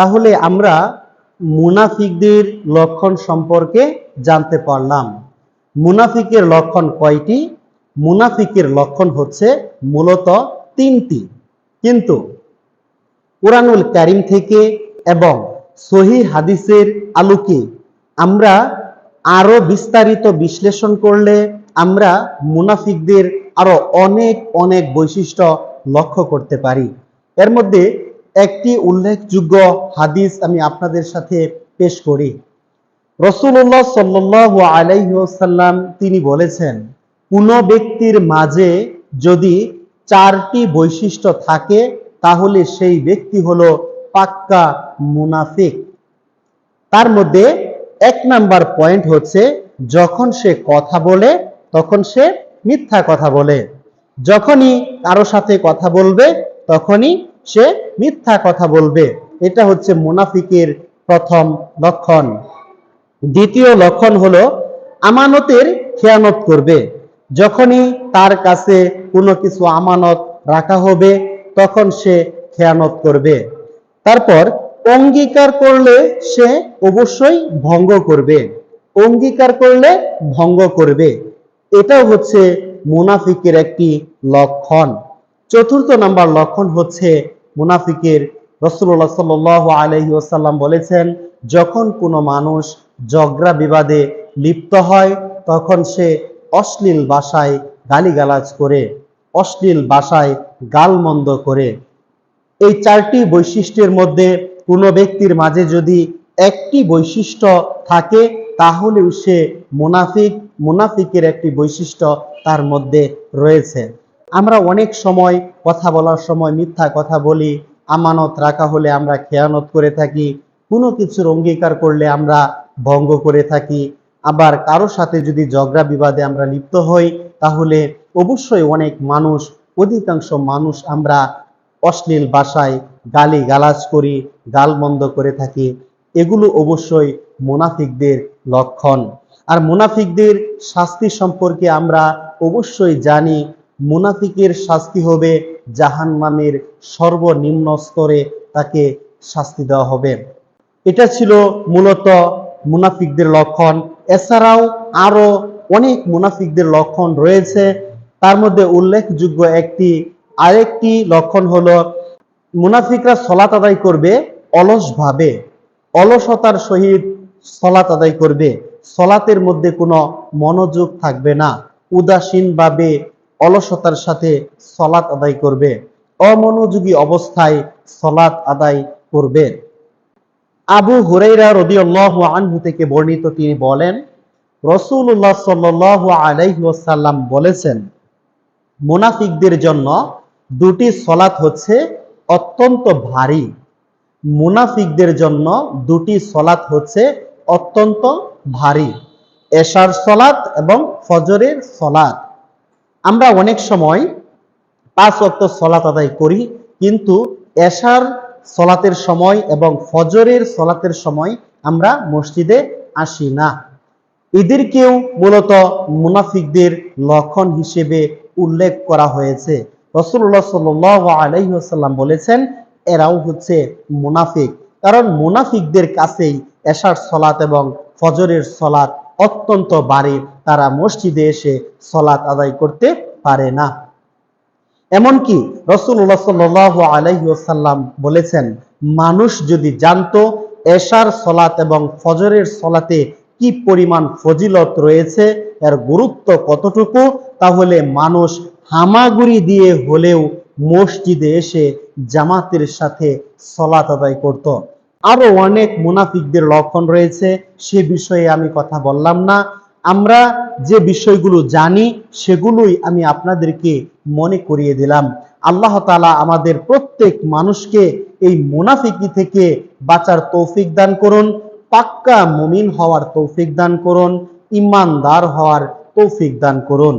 তাহলে আমরা মুনাফিকদের লক্ষণ সম্পর্কে জানতে পারলাম। মুনাফিকের লক্ষণ কয়টি? মুনাফিকের লক্ষণ হচ্ছে মূলত তিনটি। কিন্তু কোরআনুল কারিম থেকে এবং সহি হাদিসের আলোকে আমরা আরও বিস্তারিত বিশ্লেষণ করলে আমরা মুনাফিকদের আরও অনেক অনেক বৈশিষ্ট্য লক্ষ্য করতে পারি। এর মধ্যে একটি উল্লেখযোগ্য হাদিস আমি আপনাদের সাথে পেশ করি। রসুল্লাহ সাল্লাহ আলাইসাল্লাম তিনি বলেছেন, কোন ব্যক্তির মাঝে যদি চারটি বৈশিষ্ট্য থাকে, তাহলে সেই ব্যক্তি হলো পাক্কা মুনাফিক। তার মধ্যে এক নাম্বার পয়েন্ট হচ্ছে, যখন সে কথা বলে, তখন সে মিথ্যা কথা বলে। যখনই কারও সাথে কথা বলবে, তখনই সে মিথ্যা কথা বলবে। এটা হচ্ছে মুনাফিকের প্রথম লক্ষণ। দ্বিতীয় লক্ষণ হলো, আমানতের খেয়ানত করবে। যখনই তার কাছে কোনো কিছু আমানত রাখা হবে, তখন সে খেয়ানত করবে। তারপর, অঙ্গীকার করলে সে অবশ্যই ভঙ্গ করবে। অঙ্গীকার করলে ভঙ্গ করবে। এটাও হচ্ছে মুনাফিকের একটি লক্ষণ। চতুর্থ নাম্বার লক্ষণ হচ্ছে মুনাফিকের রসুল্লাহ সাল আলহি ওসাল্লাম বলেছেন, যখন কোনো মানুষ ঝগড়া বিবাদে লিপ্ত হয়, তখন সে অশ্লীল ভাষায় গালিগালাজ করে, অশ্লীল ভাষায় গালমন্দ করে। এই চারটি বৈশিষ্ট্যের মধ্যে কোনো ব্যক্তির মাঝে যদি একটি বৈশিষ্ট্য থাকে, তাহলেও সে মুনাফিক, মুনাফিকের একটি বৈশিষ্ট্য তার মধ্যে রয়েছে। আমরা অনেক সময় কথা বলার সময় মিথ্যা কথা বলি, আমানত রাখা হলে আমরা খেয়ানত করে থাকি, কোনো কিছুর অঙ্গীকার করলে আমরা ভঙ্গ করে থাকি। আবার কারও সাথে যদি ঝগড়া বিবাদে আমরা লিপ্ত হই, তাহলে অবশ্যই অনেক মানুষ, অধিকাংশ মানুষ আমরা অশ্লীল ভাষায় গালি গালাজ করি, গালমন্দ করে থাকি। এগুলো অবশ্যই মুনাফিকদের লক্ষণ। আর মুনাফিকদের শাস্তি সম্পর্কে আমরা অবশ্যই জানি মুনাফিকের শাস্তি হবে জাহান নামের সর্বনিম্ন স্তরে তাকে শাস্তি দেওয়া হবে। এটা ছিল মূলত মুনাফিকদের লক্ষণ। এছাড়াও আরও অনেক মুনাফিকদের লক্ষণ রয়েছে। তার মধ্যে উল্লেখযোগ্য একটি, আরেকটি লক্ষণ হলো, মুনাফিকরা সলাত আদায় করবে অলসভাবে। অলসতার সহিত সলাত আদায় করবে। সলাতের মধ্যে কোনো মনোযোগ থাকবে না। উদাসীনভাবে অলসতার সাথে সলাত আদায় করবে, অমনোযোগী অবস্থায় সলাত আদায় করবে। আবু হুরাইরা রদিয়াল্লাহু আনহু থেকে বর্ণিত তিনি বলেন রসুল্লাহ সাল্লাহ আলাইসাল্লাম বলেছেন, মুনাফিকদের জন্য দুটি সলাৎ হচ্ছে অত্যন্ত ভারী। মুনাফিকদের জন্য দুটি সলাৎ হচ্ছে অত্যন্ত ভারী, এশার সলাৎ এবং ফজরের সলাৎ। আমরা অনেক সময় পাঁচ অক্ত সলাত আদায় করি, কিন্তু এশার সলাতের সময় এবং ফজরের সলাতের সময় আমরা মসজিদে আসি না। এদেরকেও মূলত মুনাফিকদের লক্ষণ হিসেবে উল্লেখ করা হয়েছে। রসুল্লাহ সাল আলাইসাল্লাম বলেছেন, এরাও হচ্ছে মুনাফিক। কারণ মুনাফিকদের কাছেই এশার সলাত এবং ফজরের সলাত অত্যন্ত বাড়ে। তারা মসজিদে এসে সলাত আদায় করতে পারে না। এমনকি রসুল্লাহ সাল্লাহ আলাইসাল্লাম বলেছেন, মানুষ যদি জানতো এশার সলাত এবং ফজরের সলাতে কি পরিমাণ ফজিলত রয়েছে, এর গুরুত্ব কতটুকু, তাহলে মানুষ হামাগুড়ি দিয়ে হলেও মসজিদে এসে জামাতের সাথে সলাত আদায় করত। আরও অনেক মুনাফিকদের লক্ষণ রয়েছে, সে বিষয়ে আমি কথা বললাম না। আমরা যে বিষয়গুলো জানি, সেগুলোই আমি আপনাদেরকে মনে করিয়ে দিলাম। আল্লাহ তালা আমাদের প্রত্যেক মানুষকে এই মুনাফিকি থেকে বাঁচার তৌফিক দান করুন, পাক্কা মুমিন হওয়ার তৌফিক দান করুন, ইমানদার হওয়ার তৌফিক দান করুন।